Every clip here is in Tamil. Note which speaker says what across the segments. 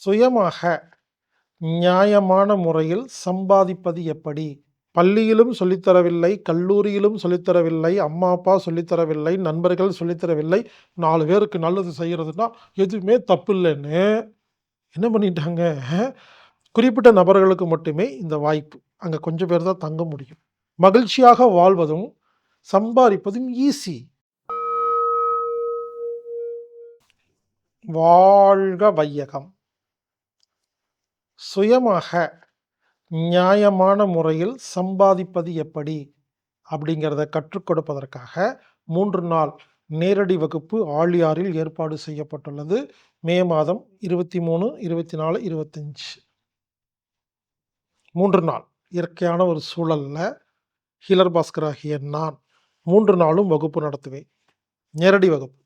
Speaker 1: சுயமாக நியாயமான முறையில் சம்பாதிப்பது எப்படி? பள்ளியிலும் சொல்லித்தரவில்லை கல்லூரியிலும் சொல்லித்தரவில்லை அம்மா அப்பா சொல்லித்தரவில்லை நண்பர்கள் சொல்லித்தரவில்லை நாலு பேருக்கு நல்லது செய்கிறதுனா எதுவுமே தப்பு இல்லைன்னு என்ன பண்ணிட்டாங்க? குறிப்பிட்ட நபர்களுக்கு மட்டுமே இந்த வாய்ப்பு. அங்கே கொஞ்சம் பேர் தான் தங்க முடியும். மகிழ்ச்சியாக வாழ்வதும் சம்பாதிப்பதும் ஈஸி வாழ்க வையகம். சுயமாக நியாயமான முறையில் சம்பாதிப்பது எப்படி? அப்படிங்கிறத கற்றுக் கொடுப்பதற்காக மூன்று நாள் நேரடி வகுப்பு ஆழியாரில் ஏற்பாடு செய்யப்பட்டுள்ளது. மே மாதம் இருபத்தி மூணு இருபத்தி நாலு இருபத்தஞ்சு. மூன்று நாள். இயற்கையான ஒரு சூழலில் ஹீலர் பாஸ்கர் ஆகிய நான் மூன்று நாளும் வகுப்பு நடத்துவேன். நேரடி வகுப்பு.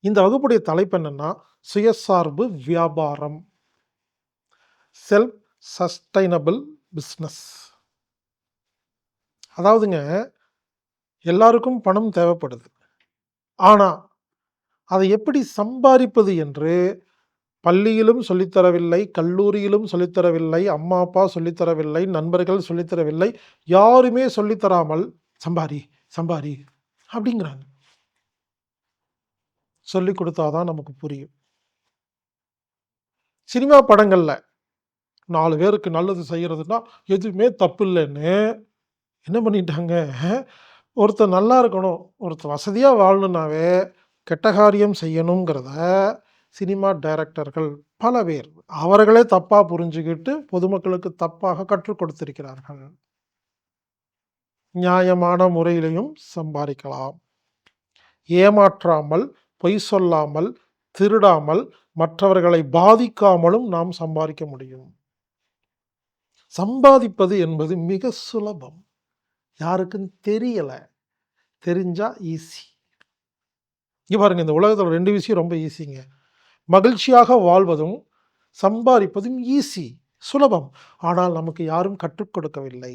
Speaker 1: இந்த வகுப்புடைய தலைப்பு என்னென்னா சுயசார்பு வியாபாரம். செல்ஃப் சஸ்டைனபிள் பிஸ்னஸ் அதாவதுங்க எல்லாருக்கும் பணம் தேவைப்படுது. ஆனால் அதை எப்படி சம்பாதிப்பது என்று பள்ளியிலும் சொல்லித்தரவில்லை கல்லூரியிலும் சொல்லித்தரவில்லை அம்மா அப்பா சொல்லித்தரவில்லை நண்பர்கள் சொல்லித்தரவில்லை யாருமே சொல்லித்தராமல் சம்பாரி சம்பாரி அப்படிங்கிறாங்க. சொல்லி கொடுத்தாதான் நமக்கு புரியும். சினிமா படங்களில் நாலு பேருக்கு நல்லது செய்கிறதுனா எதுவுமே தப்பு இல்லைன்னு என்ன பண்ணிட்டாங்க? ஒருத்தர் நல்லா இருக்கணும் ஒருத்தர் வசதியாக வாழணுன்னாவே கெட்ட காரியம் செய்யணுங்கிறத சினிமா டைரக்டர்கள் பல பேர் அவர்களே தப்பாக புரிஞ்சுக்கிட்டு பொதுமக்களுக்கு தப்பாக கற்றுக் கொடுத்திருக்கிறார்கள். நியாயமான முறையிலையும் சம்பாதிக்கலாம். ஏமாற்றாமல் பொய் சொல்லாமல் திருடாமல் மற்றவர்களை பாதிக்காமலும் நாம் சம்பாதிக்க முடியும். சம்பாதிப்பது என்பது மிக சுலபம். யாருக்கும் தெரியலை. தெரிஞ்சால் ஈஸி இங்கே பாருங்க இந்த உலகத்தில் ரெண்டு விஷயம் ரொம்ப ஈஸிங்க மகிழ்ச்சியாக வாழ்வதும் சம்பாதிப்பதும் ஈஸி சுலபம். ஆனால் நமக்கு யாரும் கற்றுக் கொடுக்கவில்லை.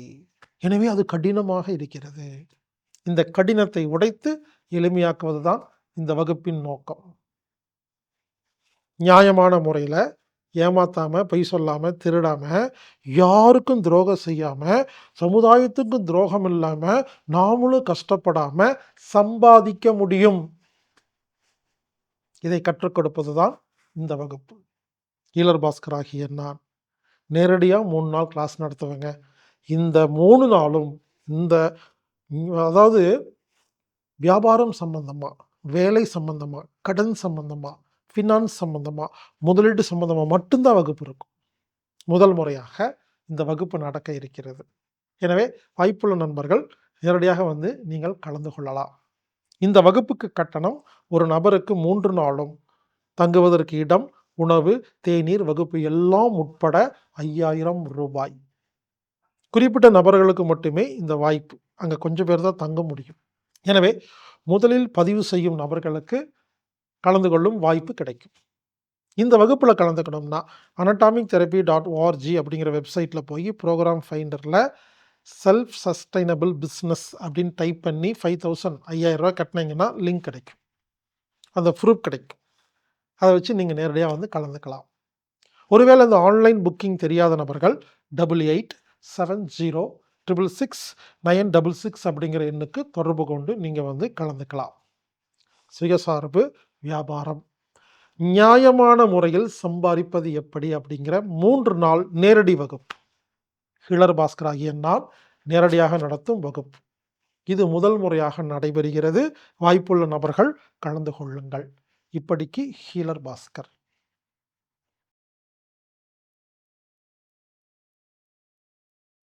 Speaker 1: எனவே அது கடினமாக இருக்கிறது. இந்த கடினத்தை உடைத்து எளிமையாக்குவது தான் இந்த வகுப்பின் நோக்கம். நியாயமான முறையில் ஏமாற்றாமல் பொய் சொல்லாமல் திருடாமல் யாருக்கும் துரோகம் செய்யாமல் சமுதாயத்துக்கும் துரோகம் இல்லாமல் நாமளும் கஷ்டப்படாமல் சம்பாதிக்க முடியும். இதை கற்றுக் கொடுப்பது தான் இந்த வகுப்பு. ஈலர் பாஸ்கர் ஆகிய நான். நேரடியாக மூணு நாள் கிளாஸ் நடத்துவேங்க. இந்த மூணு நாளும் இந்த அதாவது வியாபாரம் சம்பந்தமாக வேலை சம்பந்தமாக கடன் சம்பந்தமாக ஃபினான்ஸ் சம்மந்தமாக முதலீடு சம்மந்தமாக மட்டும்தான் வகுப்பு இருக்கும். முதல் முறையாக இந்த வகுப்பு நடக்க இருக்கிறது. எனவே வாய்ப்புள்ள நண்பர்கள் நேரடியாக வந்து நீங்கள் கலந்து கொள்ளலாம். இந்த வகுப்புக்கு கட்டணம் ஒரு நபருக்கு மூன்று நாளும் தங்குவதற்கு இடம் உணவு தேநீர் வகுப்பு எல்லாம் உட்பட ஐயாயிரம் ரூபாய். குறிப்பிட்ட நபர்களுக்கு மட்டுமே இந்த வாய்ப்பு. அங்கே கொஞ்சம் பேர் தான் தங்க முடியும். எனவே முதலில் பதிவு செய்யும் நபர்களுக்கு கலந்து கொள்ளும் வாய்ப்பு கிடைக்கும். இந்த வகுப்பில் கலந்துக்கணும்னா அனட்டாமிக் தெரப்பி டாட் ஓஆர்ஜி அப்படிங்கிற வெப்சைட்டில் போய் ப்ரோக்ராம் ஃபைண்டரில் செல்ஃப் சஸ்டைனபிள் பிஸ்னஸ் அப்படின்னு டைப் பண்ணி ஃபைவ் தௌசண்ட் ஐயாயிரரூவா கட்டினீங்கன்னா லிங்க் கிடைக்கும். அந்த ப்ரூஃப் கிடைக்கும். அதை வச்சு நீங்கள் நேரடியாக வந்து கலந்துக்கலாம். ஒருவேளை இந்த ஆன்லைன் புக்கிங் தெரியாத நபர்கள் double eight seven zero triple six nine double six அப்படிங்கிற எண்ணுக்கு தொடர்பு கொண்டு நீங்கள் வந்து கலந்துக்கலாம். சுயசார்பு வியாபாரம். நியாயமான முறையில் சம்பாதிப்பது எப்படி அப்படிங்கிற மூன்று நாள் நேரடி வகுப்பு. ஹிலர் பாஸ்கர் ஆகிய நாள் நேரடியாக நடத்தும் வகுப்பு. இது முதல் முறையாக நடைபெறுகிறது. வாய்ப்புள்ள நபர்கள் கலந்து கொள்ளுங்கள். இப்படிக்கு ஹீலர் பாஸ்கர்.